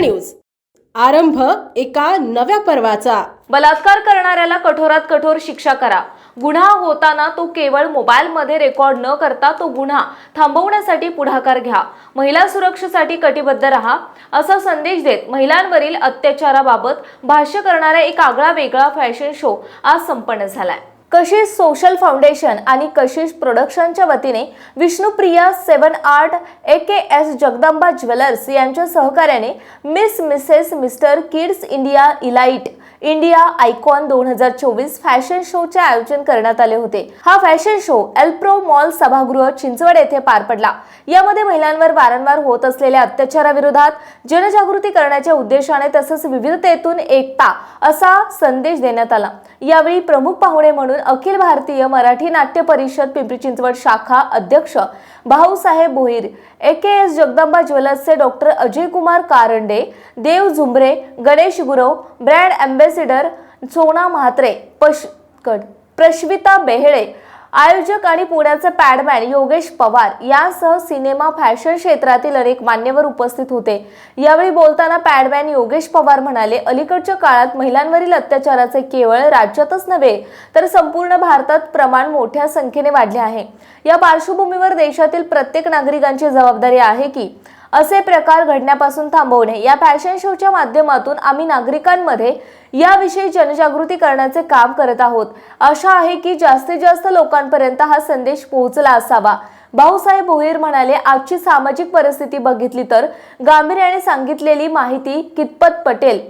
News. आरंभ एका नव्या पर्वाचा. बलात्कार करणाऱ्याला कठोरात कठोर शिक्षा करा. गुन्हा होताना तो केवळ मोबाईलमध्ये रेकॉर्ड न करता तो गुन्हा थांबवण्यासाठी पुढाकार घ्या. महिला सुरक्षेसाठी कटिबद्ध राहा. असा संदेश देत महिलांवरील अत्याचाराबाबत भाष्य करणारा एक आगळा वेगळा फॅशन शो आज संपन्न झालाय. कशिश सोशल फाउंडेशन आणि कशिश प्रोडक्शनच्या वतीने Vishnupriya seven art A K S Jagdamba jewellers यांच्या सहकार्याने miss Mrs mister kids India elite India icon दोन हजार चोवीस फॅशन शोचे आयोजन करण्यात आले होते. हा फॅशन शो एल्प्रो मॉल सभागृह चिंचवड येथे पार पडला. यामध्ये महिलांवर वारंवार होत असलेल्या अत्याचाराविरोधात जनजागृती करण्याच्या उद्देशाने तसंच विविधतेतून एकता असा संदेश देण्यात आला. यावेळी प्रमुख पाहुणे म्हणून अखिल भारतीय मराठी नाट्य परिषद पिंपरी चिंचवड शाखा अध्यक्ष Bhausaheb Bhoir A K S Jagdamba ज्वेलर्सचे doctor Ajay Kumar Karande Dev Zumbare Ganesh Gurav brand ambassador Sona Mhatre Pashkad Prashvita Behale आयोजक आणि पुण्याचे पॅडमॅन योगेश पवार यासह सिनेमा फॅशन क्षेत्रातील अनेक मान्यवर उपस्थित होते. यावेळी बोलताना पॅडमॅन योगेश पवार म्हणाले अलीकडच्या काळात महिलांवरील अत्याचाराचे केवळ राज्यातच नव्हे तर संपूर्ण भारतात प्रमाण मोठ्या संख्येने वाढले आहे. या पार्श्वभूमीवर देशातील प्रत्येक नागरिकांची जबाबदारी आहे की असे प्रकार घडण्यापासून थांबवणे. या फॅशन शोच्या माध्यमातून आम्ही नागरिकांमध्ये याविषयी जनजागृती करण्याचे काम करत आहोत. आशा आहे की जास्तीत जास्त लोकांपर्यंत हा संदेश पोहोचला असावा. भाऊसाहेब भोईर म्हणाले आजची सामाजिक परिस्थिती बघितली तर गांभीर्याने सांगितलेली माहिती कितपत पटेल?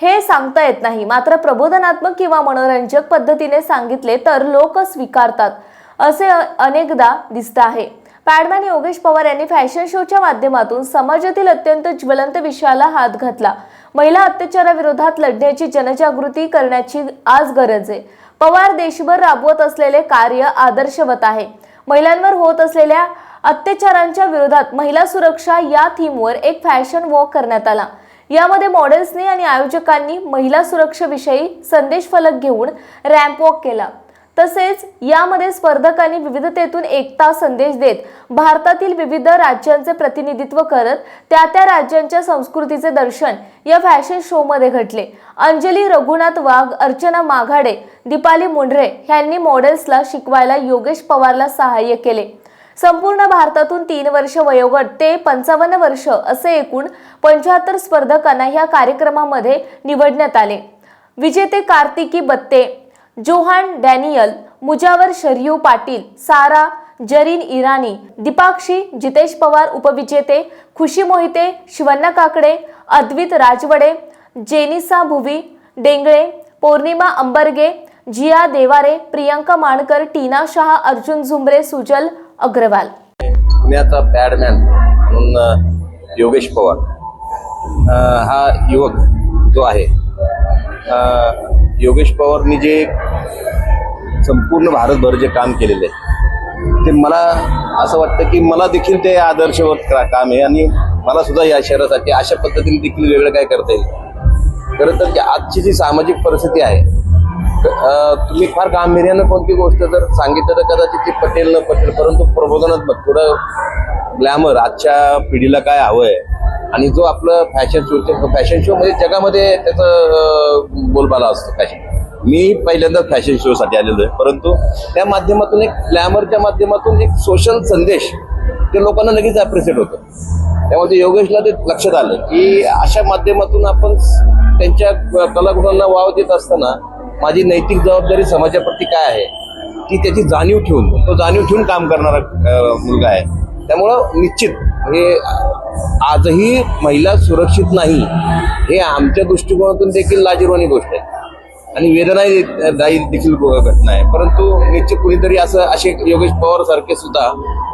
हे सांगता येत नाही. मात्र प्रबोधनात्मक किंवा मनोरंजक पद्धतीने सांगितले तर लोक स्वीकारतात. असे अनेकदा दिसत आहे. पॅडमॅन योगेश पवार यांनी फॅशन शोच्या माध्यमातून समाजातील अत्यंत ज्वलंत विषयाला हात घातला. महिला अत्याचाराविरोधात लढण्याची जनजागृती करण्याची आज गरज आहे. पवार देशभर राबवत असलेले कार्य आदर्शवत आहे. महिलांवर होत असलेल्या अत्याचारांच्या विरोधात महिला सुरक्षा या थीमवर एक फॅशन वॉक करण्यात आला. यामध्ये मॉडेल्सनी आणि आयोजकांनी महिला सुरक्षेविषयी संदेश फलक घेऊन रॅम्प वॉक केला. तसेच यामध्ये स्पर्धकांनी विविधतेतून एकता संदेश देत भारतातील विविध राज्यांचे प्रतिनिधित्व करत त्या त्या राज्यांच्या संस्कृतीचे दर्शन या फॅशन शोमध्ये घडले. अंजली रघुनाथ वाघ अर्चना माघाडे दीपाली मुंढरे यांनी मॉडेल्सला शिकवायला योगेश पवारला सहाय्य केले. संपूर्ण भारतातून तीन वर्ष वयोगट ते पंचावन्न वर्ष असे एकूण पंच्याहत्तर स्पर्धकांना ह्या कार्यक्रमामध्ये निवडण्यात आले. विजेते कार्तिकी बत्ते जोहान डॅनियल मुजावर शरियू पाटील सारा जरीन इराणी दीपाक्षी जितेश पवार उपविजेते खुशी मोहिते शिवण्णा काकडे अद्वित राजवडे जेनिसा भुवी डेंगळे पौर्णिमा अंबरगे जिया देवारे प्रियंका माणकर टीना शाह अर्जुन झुंबरे सुजल अग्रवाल. पुण्याचा बॅडमॅन म्हणून योगेश पवार. हा युवक जो आहे योगेश पवारनी जे संपूर्ण भारतभर जे काम केलेलं आहे ते मला असं वाटतं की मला देखील ते आदर्शवत का- काम आहे आणि मला सुद्धा या शहरासाठी अशा पद्धतीने देखील वेगळं काय करता येईल. खरं तर आजची जी सामाजिक परिस्थिती आहे तुम्ही फार गांभीर्यानं कोणती गोष्ट जर सांगितलं तर कदाचित ती पटेल न पटेल परंतु प्रबोधनात्मक थोडं ग्लॅमर आजच्या पिढीला काय हवं आहे आणि जो आपलं फॅशन शोचे फॅशन शो म्हणजे जगामध्ये त्याचं बोलबाला असतो फॅशन मी पहिल्यांदा फॅशन शो साठी आलेलो आहे. परंतु त्या माध्यमातून एक ग्लॅमरच्या माध्यमातून एक सोशल संदेश ते लोकांना लगेच अप्रिशिएट होतं. त्यामध्ये योगेशला ते लक्षात आलं की अशा माध्यमातून आपण त्यांच्या कलागुणांना वाव देत असताना माझी नैतिक जबाबदारी समाजाप्रती काय आहे ती त्याची जाणीव ठेवून तो जाणीव ठेवून काम करणारा मुलगा आहे. त्यामुळं निश्चित हे आजही महिला सुरक्षित नाही हे आमच्या दृष्टिकोनातून देखील लाजीरवाणी गोष्ट आहे. आणि वेदनाही दायी देखील घटना आहे. परंतु निश्चित कुणीतरी असं असे योगेश पवार सारखे सुद्धा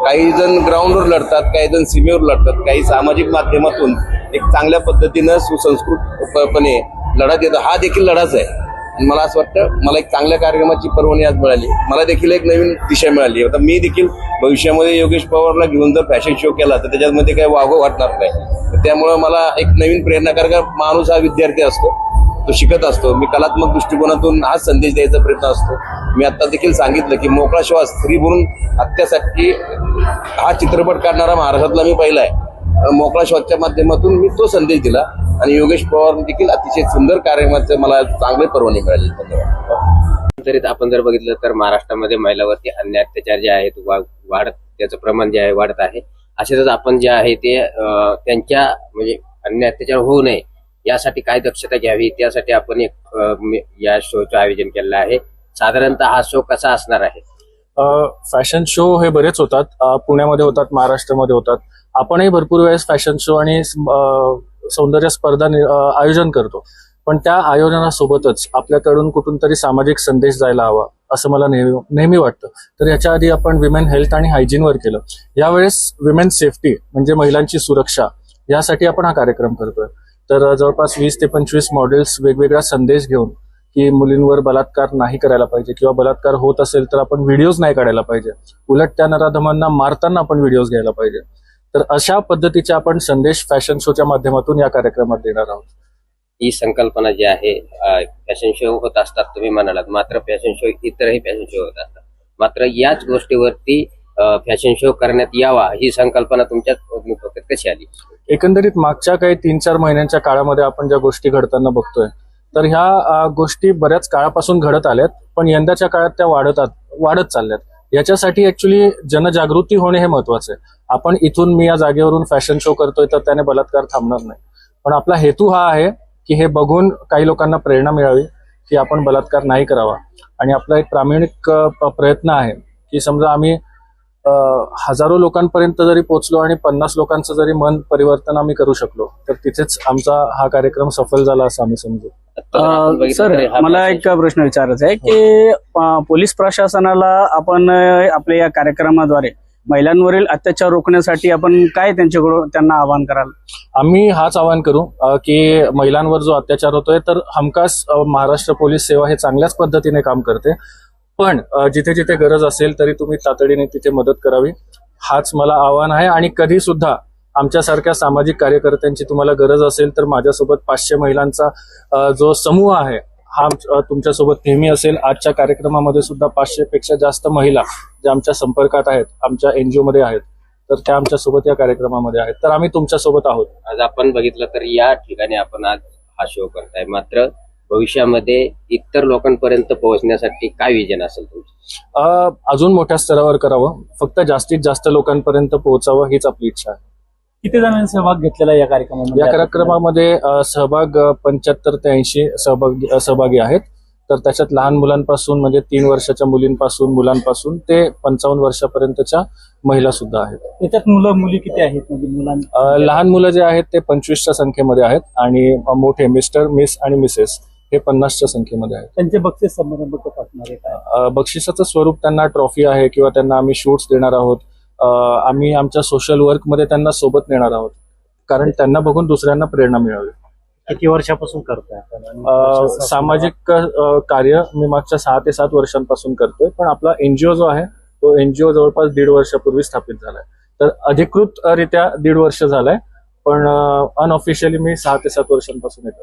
काही जण ग्राउंडवर लढतात काही जण सीमेवर लढतात काही सामाजिक माध्यमातून एक चांगल्या पद्धतीनं सुसंस्कृतपणे लढा देतो हा देखील लढाच आहे. मला असं वाटतं मला एक चांगल्या कार्यक्रमाची परवानगी आज मिळाली. मला देखील एक नवीन दिशा मिळाली. आता मी देखील भविष्यामध्ये योगेश पवारला घेऊन जर फॅशन शो केला तर त्याच्यामध्ये काही वागव वाटणार नाही. तर त्यामुळं मला एक नवीन प्रेरणाकारक माणूस हा विद्यार्थी असतो. तो शिकत असतो. मी कलात्मक दृष्टिकोनातून हाच संदेश द्यायचा प्रयत्न असतो. मी आता देखील सांगितलं की मोकळा श्वास स्त्री म्हणून हत्यासाठी हा चित्रपट काढणारा महाराष्ट्रातला मी पहिला आहे. मोकळा श्वासच्या माध्यमातून मी तो संदेश दिला. आणि योगेश पवार देखील अतिशय सुंदर कार्यक्रमाचं मला चांगले परवानगी मिळाली. धन्यवाद. तरी आपण जर बघितलं तर महाराष्ट्रामध्ये महिलावरती अन्याय अत्याचार जे आहेत वाढत त्याचं प्रमाण जे आहे वाढत आहे. असेच आपण जे आहे ते त्यांच्या म्हणजे अन्याय अत्याचार होऊ नये यासाठी काय दक्षता घ्यावी त्यासाठी आपण एक या शोचं आयोजन केलेलं आहे. साधारणतः हा शो कसा असणार आहे? फॅशन शो हे बरेच होतात. पुण्यामध्ये होतात महाराष्ट्रामध्ये होतात. आपणही भरपूर वेळेस फॅशन शो आणि सौंदर्य स्पर्धा आयोजन करतो. पण त्या आयोजनासोबतच आपल्याकडून कुठून तरी सामाजिक संदेश जायला हवा असं मला नेहमी नेहमी वाटतं. तर याच्या आधी आपण विमेन हेल्थ आणि हायजीनवर केलं. यावेळेस विमेन सेफ्टी म्हणजे महिलांची सुरक्षा यासाठी आपण हा कार्यक्रम करतोय. तर जवळपास वीस ते पंचवीस मॉडेल्स वेगवेगळा संदेश घेऊन की मुलींवर बलात्कार नाही करायला पाहिजे किंवा बलात्कार होत असेल तर आपण व्हिडिओज नाही काढायला पाहिजे. उलट त्या नराधमांना मारताना आपण व्हिडिओज घ्यायला पाहिजे. तर अशा पद्धतीचे आपण संदेश फॅशन शोच्या माध्यमातून या कार्यक्रमात देणार आहोत. ही संकल्पना जी आहे फॅशन शो होत असतात तुम्ही म्हणालात मात्र फॅशन शो इतरही फॅशन शो होत असतात. मात्र याच गोष्टीवरती फॅशन शो करण्यात यावा ही संकल्पना तुमच्या कशी आली? एकंदरीत मागच्या काही तीन चार महिन्यांच्या काळामध्ये आपण ज्या गोष्टी घडताना बघतोय तर ह्या गोष्टी बऱ्याच काळापासून घडत आल्यात पण यंदाच्या काळात त्या वाढत वाढत चालल्यात. याच्यासाठी ऍक्च्युली जनजागृती होणे हे महत्वाचं आहे. आपण इथून मी या जागेवरून फॅशन शो करतोय तर त्याने बलात्कार थांबणार नाही. पण आपला हेतू हा आहे की हे बघून काही लोकांना प्रेरणा मिळावी की आपण बलात्कार नाही करावा. आणि आपला एक प्रामाणिक प्रयत्न आहे की समजा आम्ही हजारो लोकांपर्यंत जरी पोहोचलो आणि पन्नास लोकांचं जरी मन परिवर्तन आम्ही करू शकलो तर तिथेच आमचा हा कार्यक्रम सफल झाला असं आम्ही समजू. सर हा मला एक प्रश्न विचारायचा आहे की अ, पोलीस प्रशासनाला आपण आपल्या या कार्यक्रमाद्वारे महिलांवरील अत्याचार रोखण्यासाठी आपण काय त्यांच्याकडून त्यांना आवाहन कराल? आम्ही हाच आवाहन करू की महिलांवर जो अत्याचार होतोय तर हमखास महाराष्ट्र पोलीस सेवा हे चांगल्याच पद्धतीने काम करते. पण जिथे जिथे गरज असेल तरी तुम्ही तातडीने तिथे मदत करावी. हाच मला आव्हान आहे आणि कधी सुद्धा आमच्यासारख्या सामाजिक कार्यकर्त्यांची तुम्हाला गरज असेल तर माझ्यासोबत पाचशे महिलांचा जो समूह आहे हा तुमच्यासोबत नेहमी असेल. आजच्या कार्यक्रमामध्ये सुद्धा पाचशे पेक्षा जास्त महिला ज्या आमच्या संपर्कात आहेत आमच्या एनजीओ मध्ये आहेत तर त्या आमच्यासोबत या कार्यक्रमामध्ये आहेत. तर आम्ही तुमच्यासोबत आहोत. आज आपण बघितलं तर या ठिकाणी आपण आज हा शो करताय. मात्र भविष्यामध्ये इतर लोकांपर्यंत पोहोचण्यासाठी काय विजन असेल तुमचं? अ, अजून मोठ्या स्तरावर करावं. फक्त जास्तीत जास्त लोकांपर्यंत पोहोचावं हीच आपली इच्छा आहे. किती जणांनी सहभाग घेतलेला आहे या कार्यक्रमामध्ये? या कार्यक्रमामध्ये सहभाग पंच्याहत्तर ते ऐंशी सहभागी सहभागी आहेत. तर त्याच्यात लहान मुलांपासून म्हणजे तीन वर्षाच्या मुलींपासून मुलांपासून ते पंचावन्न वर्षापर्यंतच्या महिला सुद्धा आहेत. त्याच्यात मुलं मुली किती आहेत? म्हणजे लहान मुलं जे आहेत ते पंचवीसच्या संख्येमध्ये आहेत. आणि मोठे मिस्टर मिस आणि मिसेस. हे पन्नासच्या संख्येमध्ये आहेत. त्यांचे बक्षीस समारंभ कसं असणार आहे काय? अ, बक्षिसाचं स्वरूप त्यांना ट्रॉफी आहे किंवा त्यांना आम्ही शूट्स देणार आहोत. अ, आम्ही आमच्या सोशल वर्कमध्ये त्यांना सोबत नेणार आहोत. कारण त्यांना बघून दुसऱ्यांना प्रेरणा मिळावी. किती वर्षापासून करताय अ, सामाजिक अ, कार्य मी मागच्या सहा ते सात वर्षांपासून करतोय. पण आपला एनजीओ जो आहे तो एनजीओ जवळपास दीड वर्षापूर्वी स्थापित झालाय. तर अधिकृत अ, रित्या दीड वर्ष झालंय. पण अनऑफिशियली मी सहा ते सात वर्षांपासून येतो